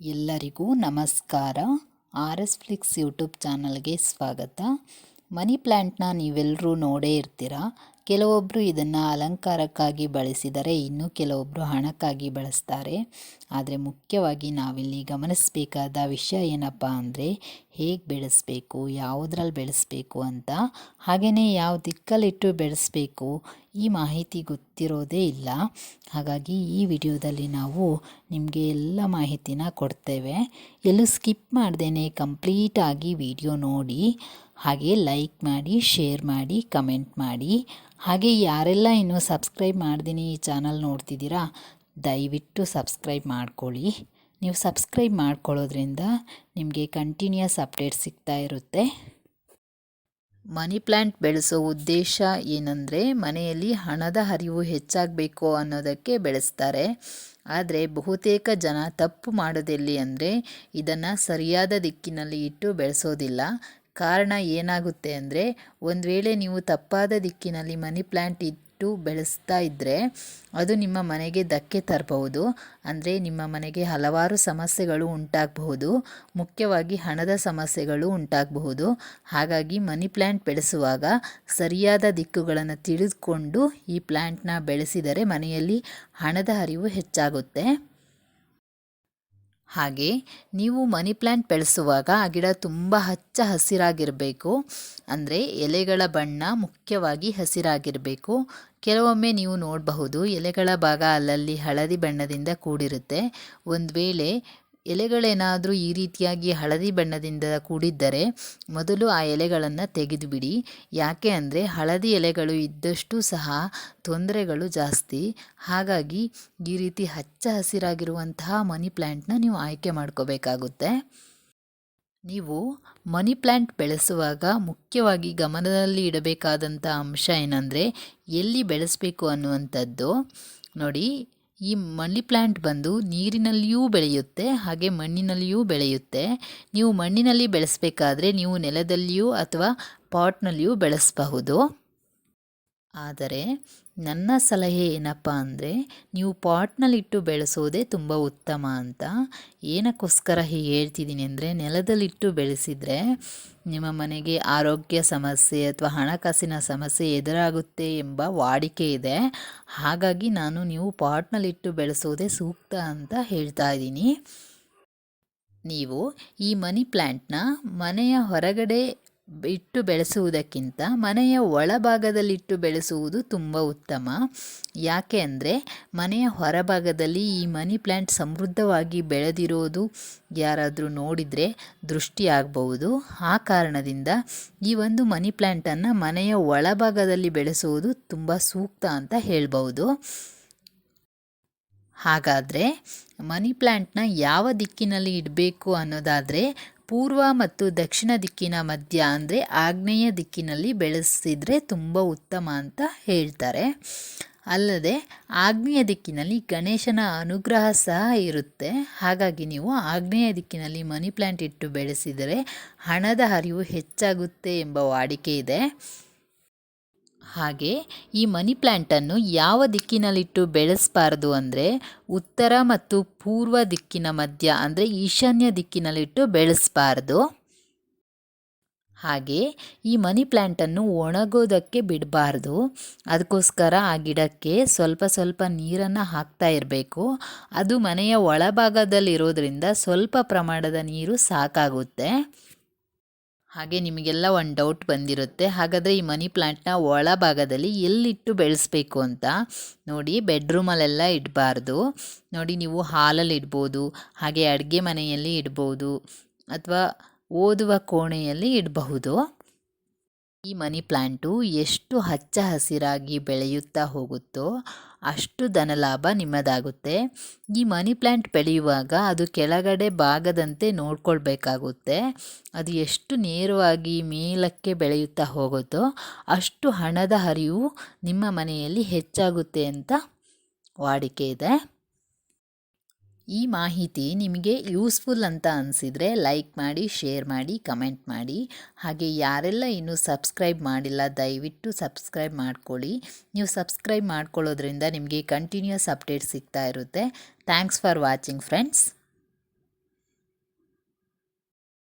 ಎಲ್ಲರಿಗೂ ನಮಸ್ಕಾರ. R S Flix YouTube ಚಾನಲ್ಗೆ ಸ್ವಾಗತ. ಮನಿ ಪ್ಲ್ಯಾಂಟ್ನ ನೀವೆಲ್ಲರೂ ನೋಡೇ ಇರ್ತೀರ? ಕೆಲವೊಬ್ಬರು ಇದನ್ನು ಅಲಂಕಾರಕ್ಕಾಗಿ ಬಳಸಿದರೆ ಇನ್ನು ಕೆಲವೊಬ್ಬರು ಹಣಕ್ಕಾಗಿ ಬಳಸ್ತಾರೆ. ಆದರೆ ಮುಖ್ಯವಾಗಿ ನಾವಿಲ್ಲಿ ಗಮನಿಸಬೇಕಾದ ವಿಷಯ ಏನಪ್ಪ ಅಂದರೆ ಹೇಗೆ ಬೆಳೆಸಬೇಕು, ಯಾವುದ್ರಲ್ಲಿ ಬೆಳೆಸಬೇಕು ಅಂತ. ಹಾಗೆಯೇ ಯಾವ ದಿಕ್ಕಲ್ಲಿಟ್ಟು ಬೆಳೆಸಬೇಕು ಈ ಮಾಹಿತಿ ಗೊತ್ತಿರೋದೇ ಇಲ್ಲ. ಹಾಗಾಗಿ ಈ ವಿಡಿಯೋದಲ್ಲಿ ನಾವು ನಿಮಗೆ ಎಲ್ಲ ಮಾಹಿತಿನ ಕೊಡ್ತೇವೆ. ಎಲ್ಲೂ ಸ್ಕಿಪ್ ಮಾಡ್ದೇ ಕಂಪ್ಲೀಟಾಗಿ ವಿಡಿಯೋ ನೋಡಿ. ಹಾಗೆ ಲೈಕ್ ಮಾಡಿ ಶೇರ್ ಮಾಡಿ ಕಮೆಂಟ್ ಮಾಡಿ. ಹಾಗೆ ಯಾರೆಲ್ಲ ಇನ್ನೂ ಸಬ್ಸ್ಕ್ರೈಬ್ ಮಾಡ್ತೀನಿ ಈ ಚಾನಲ್ ನೋಡ್ತಿದ್ದೀರಾ, ದಯವಿಟ್ಟು ಸಬ್ಸ್ಕ್ರೈಬ್ ಮಾಡ್ಕೊಳ್ಳಿ. ನೀವು ಸಬ್ಸ್ಕ್ರೈಬ್ ಮಾಡ್ಕೊಳ್ಳೋದ್ರಿಂದ ನಿಮಗೆ ಕಂಟಿನ್ಯೂಸ್ ಅಪ್ಡೇಟ್ ಸಿಗ್ತಾ ಇರುತ್ತೆ. ಮನಿ ಪ್ಲ್ಯಾಂಟ್ ಬೆಳೆಸೋ ಉದ್ದೇಶ ಏನಂದರೆ, ಮನೆಯಲ್ಲಿ ಹಣದ ಹರಿವು ಹೆಚ್ಚಾಗಬೇಕು ಅನ್ನೋದಕ್ಕೆ ಬೆಳೆಸ್ತಾರೆ. ಆದರೆ ಬಹುತೇಕ ಜನ ತಪ್ಪು ಮಾಡೋದೆಲ್ಲಿ ಅಂದರೆ, ಇದನ್ನು ಸರಿಯಾದ ದಿಕ್ಕಿನಲ್ಲಿ ಇಟ್ಟು ಬೆಳೆಸೋದಿಲ್ಲ. ಕಾರಣ ಏನಾಗುತ್ತೆ ಅಂದರೆ, ಒಂದು ವೇಳೆ ನೀವು ತಪ್ಪಾದ ದಿಕ್ಕಿನಲ್ಲಿ ಮನಿ ಪ್ಲ್ಯಾಂಟ್ ಇಟ್ಟು ಬೆಳೆಸ್ತಾ ಇದ್ದರೆ ಅದು ನಿಮ್ಮ ಮನೆಗೆ ಧಕ್ಕೆ ತರಬಹುದು. ಅಂದರೆ ನಿಮ್ಮ ಮನೆಗೆ ಹಲವಾರು ಸಮಸ್ಯೆಗಳು ಉಂಟಾಗಬಹುದು. ಮುಖ್ಯವಾಗಿ ಹಣದ ಸಮಸ್ಯೆಗಳು ಉಂಟಾಗಬಹುದು. ಹಾಗಾಗಿ ಮನಿ ಪ್ಲ್ಯಾಂಟ್ ಬೆಳೆಸುವಾಗ ಸರಿಯಾದ ದಿಕ್ಕುಗಳನ್ನು ತಿಳಿದುಕೊಂಡು ಈ ಪ್ಲ್ಯಾಂಟ್ನ ಬೆಳೆಸಿದರೆ ಮನೆಯಲ್ಲಿ ಹಣದ ಹರಿವು ಹೆಚ್ಚಾಗುತ್ತೆ. ಹಾಗೆ ನೀವು ಮನಿ ಪ್ಲ್ಯಾಂಟ್ ಬೆಳೆಸುವಾಗ ಆ ಗಿಡ ತುಂಬ ಹಚ್ಚ ಹಸಿರಾಗಿರಬೇಕು. ಅಂದರೆ ಎಲೆಗಳ ಬಣ್ಣ ಮುಖ್ಯವಾಗಿ ಹಸಿರಾಗಿರಬೇಕು. ಕೆಲವೊಮ್ಮೆ ನೀವು ನೋಡಬಹುದು ಎಲೆಗಳ ಭಾಗ ಅಲ್ಲಲ್ಲಿ ಹಳದಿ ಬಣ್ಣದಿಂದ ಕೂಡಿರುತ್ತೆ. ಒಂದು ವೇಳೆ ಎಲೆಗಳೇನಾದರೂ ಈ ರೀತಿಯಾಗಿ ಹಳದಿ ಬಣ್ಣದಿಂದ ಕೂಡಿದ್ದರೆ ಮೊದಲು ಆ ಎಲೆಗಳನ್ನು ತೆಗೆದುಬಿಡಿ. ಯಾಕೆ ಅಂದರೆ ಹಳದಿ ಎಲೆಗಳು ಇದ್ದಷ್ಟು ಸಹ ತೊಂದರೆಗಳು ಜಾಸ್ತಿ. ಹಾಗಾಗಿ ಈ ರೀತಿ ಹಚ್ಚ ಹಸಿರಾಗಿರುವಂತಹ ಮನಿ ಪ್ಲ್ಯಾಂಟ್ನ ನೀವು ಆಯ್ಕೆ ಮಾಡ್ಕೋಬೇಕಾಗುತ್ತೆ. ನೀವು ಮನಿ ಪ್ಲ್ಯಾಂಟ್ ಬೆಳೆಸುವಾಗ ಮುಖ್ಯವಾಗಿ ಗಮನದಲ್ಲಿ ಇಡಬೇಕಾದಂಥ ಅಂಶ ಏನಂದರೆ ಎಲ್ಲಿ ಬೆಳೆಸಬೇಕು ಅನ್ನುವಂಥದ್ದು. ನೋಡಿ ಈ ಮನಿ ಪ್ಲ್ಯಾಂಟ್ ಬಂದು ನೀರಿನಲ್ಲಿಯೂ ಬೆಳೆಯುತ್ತೆ, ಹಾಗೆ ಮಣ್ಣಿನಲ್ಲಿಯೂ ಬೆಳೆಯುತ್ತೆ. ನೀವು ಮಣ್ಣಿನಲ್ಲಿ ಬೆಳೆಸಬೇಕಾದ್ರೆ ನೀವು ನೆಲದಲ್ಲಿಯೂ ಅಥವಾ ಪಾಟ್ನಲ್ಲಿಯೂ ಬೆಳೆಸಬಹುದು. ಆದರೆ ನನ್ನ ಸಲಹೆ ಏನಪ್ಪ ಅಂದರೆ ನೀವು ಪಾಟ್ನಲ್ಲಿಟ್ಟು ಬೆಳೆಸೋದೇ ತುಂಬ ಉತ್ತಮ ಅಂತ. ಏನಕ್ಕೋಸ್ಕರ ಹೀಗೆ ಹೇಳ್ತಿದ್ದೀನಿ ಅಂದರೆ ನೆಲದಲ್ಲಿಟ್ಟು ಬೆಳೆಸಿದರೆ ನಿಮ್ಮ ಮನೆಗೆ ಆರೋಗ್ಯ ಸಮಸ್ಯೆ ಅಥವಾ ಹಣಕಾಸಿನ ಸಮಸ್ಯೆ ಎದುರಾಗುತ್ತೆ ಎಂಬ ವಾಡಿಕೆ ಇದೆ. ಹಾಗಾಗಿ ನಾನು ನೀವು ಪಾಟ್ನಲ್ಲಿಟ್ಟು ಬೆಳೆಸೋದೇ ಸೂಕ್ತ ಅಂತ ಹೇಳ್ತಾ ಇದ್ದೀನಿ. ನೀವು ಈ ಮನಿ ಪ್ಲ್ಯಾಂಟ್ನ ಮನೆಯ ಹೊರಗಡೆ ಇಟ್ಟು ಬೆಳೆಸುವುದಕ್ಕಿಂತ ಮನೆಯ ಒಳಭಾಗದಲ್ಲಿಟ್ಟು ಬೆಳೆಸುವುದು ತುಂಬ ಉತ್ತಮ. ಯಾಕೆ ಅಂದರೆ ಮನೆಯ ಹೊರಭಾಗದಲ್ಲಿ ಈ ಮನಿ ಪ್ಲ್ಯಾಂಟ್ ಸಮೃದ್ಧವಾಗಿ ಬೆಳೆದಿರೋದು ಯಾರಾದರೂ ನೋಡಿದರೆ ದೃಷ್ಟಿ ಆಗಬಹುದು. ಆ ಕಾರಣದಿಂದ ಈ ಒಂದು ಮನಿ ಪ್ಲ್ಯಾಂಟನ್ನು ಮನೆಯ ಒಳಭಾಗದಲ್ಲಿ ಬೆಳೆಸುವುದು ತುಂಬ ಸೂಕ್ತ ಅಂತ ಹೇಳ್ಬೋದು ಹಾಗಾದರೆ ಮನಿ ಪ್ಲ್ಯಾಂಟ್ನ ಯಾವ ದಿಕ್ಕಿನಲ್ಲಿ ಇಡಬೇಕು ಅನ್ನೋದಾದರೆ ಪೂರ್ವ ಮತ್ತು ದಕ್ಷಿಣ ದಿಕ್ಕಿನ ಮಧ್ಯ ಅಂದರೆ ಆಗ್ನೇಯ ದಿಕ್ಕಿನಲ್ಲಿ ಬೆಳೆಸಿದರೆ ತುಂಬ ಉತ್ತಮ ಅಂತ ಹೇಳ್ತಾರೆ. ಅಲ್ಲದೆ ಆಗ್ನೇಯ ದಿಕ್ಕಿನಲ್ಲಿ ಗಣೇಶನ ಅನುಗ್ರಹ ಸಹ ಇರುತ್ತೆ. ಹಾಗಾಗಿ ನೀವು ಆಗ್ನೇಯ ದಿಕ್ಕಿನಲ್ಲಿ ಮನಿ ಪ್ಲ್ಯಾಂಟ್ ಇಟ್ಟು ಬೆಳೆಸಿದರೆ ಹಣದ ಹರಿವು ಹೆಚ್ಚಾಗುತ್ತೆ ಎಂಬ ವಾಡಿಕೆ ಇದೆ. ಹಾಗೆ ಈ ಮನಿ ಪ್ಲ್ಯಾಂಟನ್ನು ಯಾವ ದಿಕ್ಕಿನಲ್ಲಿಟ್ಟು ಬೆಳೆಸಬಾರ್ದು ಅಂದರೆ ಉತ್ತರ ಮತ್ತು ಪೂರ್ವ ದಿಕ್ಕಿನ ಮಧ್ಯ ಅಂದರೆ ಈಶಾನ್ಯ ದಿಕ್ಕಿನಲ್ಲಿಟ್ಟು ಬೆಳೆಸಬಾರ್ದು. ಹಾಗೆ ಈ ಮನಿ ಪ್ಲ್ಯಾಂಟನ್ನು ಒಣಗೋದಕ್ಕೆ ಬಿಡಬಾರ್ದು. ಅದಕ್ಕೋಸ್ಕರ ಆ ಗಿಡಕ್ಕೆ ಸ್ವಲ್ಪ ಸ್ವಲ್ಪ ನೀರನ್ನು ಹಾಕ್ತಾ ಇರಬೇಕು. ಅದು ಮನೆಯ ಒಳಭಾಗದಲ್ಲಿರೋದ್ರಿಂದ ಸ್ವಲ್ಪ ಪ್ರಮಾಣದ ನೀರು ಸಾಕಾಗುತ್ತೆ. ಹಾಗೆ ನಿಮಗೆಲ್ಲ ಒಂದು ಡೌಟ್ ಬಂದಿರುತ್ತೆ. ಹಾಗಾದರೆ ಈ ಮನಿ ಪ್ಲ್ಯಾಂಟ್ನ ಒಳಭಾಗದಲ್ಲಿ ಎಲ್ಲಿಟ್ಟು ಬೆಳೆಸ್ಬೇಕು ಅಂತ ನೋಡಿ ಬೆಡ್ರೂಮಲ್ಲೆಲ್ಲ ಇಡಬಾರ್ದು. ನೋಡಿ ನೀವು ಹಾಲಲ್ಲಿ ಇಡ್ಬೋದು, ಹಾಗೆ ಅಡುಗೆ ಮನೆಯಲ್ಲಿ ಇಡ್ಬೋದು, ಅಥವಾ ಓದುವ ಕೋಣೆಯಲ್ಲಿ ಇಡಬಹುದು. ಈ ಮನಿ ಪ್ಲ್ಯಾಂಟು ಎಷ್ಟು ಹಚ್ಚ ಹಸಿರಾಗಿ ಬೆಳೆಯುತ್ತಾ ಹೋಗುತ್ತೋ ಅಷ್ಟು ಧನಲಾಭ ನಿಮ್ಮದಾಗುತ್ತೆ. ಈ ಮನಿ ಪ್ಲ್ಯಾಂಟ್ ಬೆಳೆಯುವಾಗ ಅದು ಕೆಳಗಡೆ ಭಾಗದಂತೆ ನೋಡ್ಕೊಳ್ಬೇಕಾಗುತ್ತೆ. ಅದು ಎಷ್ಟು ನೇರವಾಗಿ ಮೇಲಕ್ಕೆ ಬೆಳೆಯುತ್ತಾ ಹೋಗುತ್ತೋ ಅಷ್ಟು ಹಣದ ಹರಿವು ನಿಮ್ಮ ಮನೆಯಲ್ಲಿ ಹೆಚ್ಚಾಗುತ್ತೆ ಅಂತ ವಾಡಿಕೆ ಇದೆ. ಈ ಮಾಹಿತಿ ನಿಮಗೆ ಯೂಸ್ಫುಲ್ ಅಂತ ಅನಿಸಿದರೆ ಲೈಕ್ ಮಾಡಿ, ಶೇರ್ ಮಾಡಿ, ಕಮೆಂಟ್ ಮಾಡಿ. ಹಾಗೆ ಯಾರೆಲ್ಲ ಇನ್ನೂ ಸಬ್ಸ್ಕ್ರೈಬ್ ಮಾಡಿಲ್ಲ, ದಯವಿಟ್ಟು ಸಬ್ಸ್ಕ್ರೈಬ್ ಮಾಡ್ಕೊಳ್ಳಿ. ನೀವು ಸಬ್ಸ್ಕ್ರೈಬ್ ಮಾಡ್ಕೊಳ್ಳೋದ್ರಿಂದ ನಿಮಗೆ ಕಂಟಿನ್ಯೂಸ್ ಅಪ್ಡೇಟ್ ಸಿಗ್ತಾ ಇರುತ್ತೆ. Thanks for watching friends.